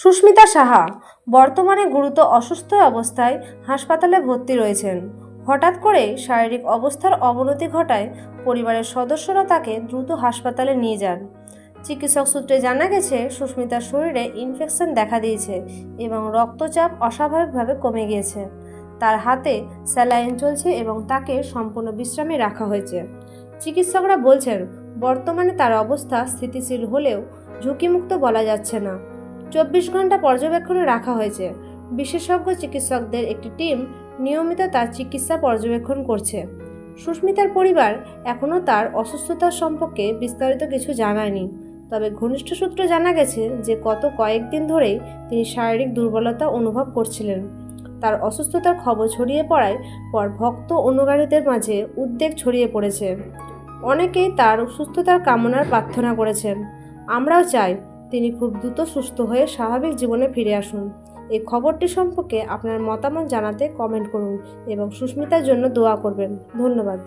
সুস্মিতা সাহা বর্তমানে গুরুতর অসুস্থ অবস্থায় হাসপাতালে ভর্তি রয়েছেন। হঠাৎ করে শারীরিক অবস্থার অবনতি ঘটায় পরিবারের সদস্যরা তাকে দ্রুত হাসপাতালে নিয়ে যান। চিকিৎসক সূত্রে জানা গেছে, সুস্মিতার শরীরে ইনফেকশন দেখা দিয়েছে এবং রক্তচাপ অস্বাভাবিকভাবে কমে গিয়েছে। তার হাতে স্যালাইন চলছে এবং তাকে সম্পূর্ণ বিশ্রামে রাখা হয়েছে। চিকিৎসকরা বলছেন, বর্তমানে তার অবস্থা স্থিতিশীল হলেও ঝুঁকিমুক্ত বলা যাচ্ছে না। চব্বিশ ঘণ্টা পর্যবেক্ষণে রাখা হয়েছে। বিশেষজ্ঞ চিকিৎসকদের একটি টিম নিয়মিত তার চিকিৎসা পর্যবেক্ষণ করছে। সুস্মিতার পরিবার এখনও তার অসুস্থতার সম্পর্কে বিস্তারিত কিছু জানায়নি। তবে ঘনিষ্ঠ সূত্রে জানা গেছে যে গত কয়েকদিন ধরেই তিনি শারীরিক দুর্বলতা অনুভব করছিলেন। তার অসুস্থতার খবর ছড়িয়ে পড়ায় পর ভক্ত অনুগামীদের মাঝে উদ্বেগ ছড়িয়ে পড়েছে। অনেকেই তার সুস্থতার কামনার প্রার্থনা করেছেন। আমরাও চাই তিনি খুব দ্রুত সুস্থ হয়ে স্বাভাবিক জীবনে ফিরে আসুন। এই খবরটি সম্পর্কে আপনার মতামত জানাতে কমেন্ট করুন এবং সুস্মিতার জন্য দোয়া করবেন। ধন্যবাদ।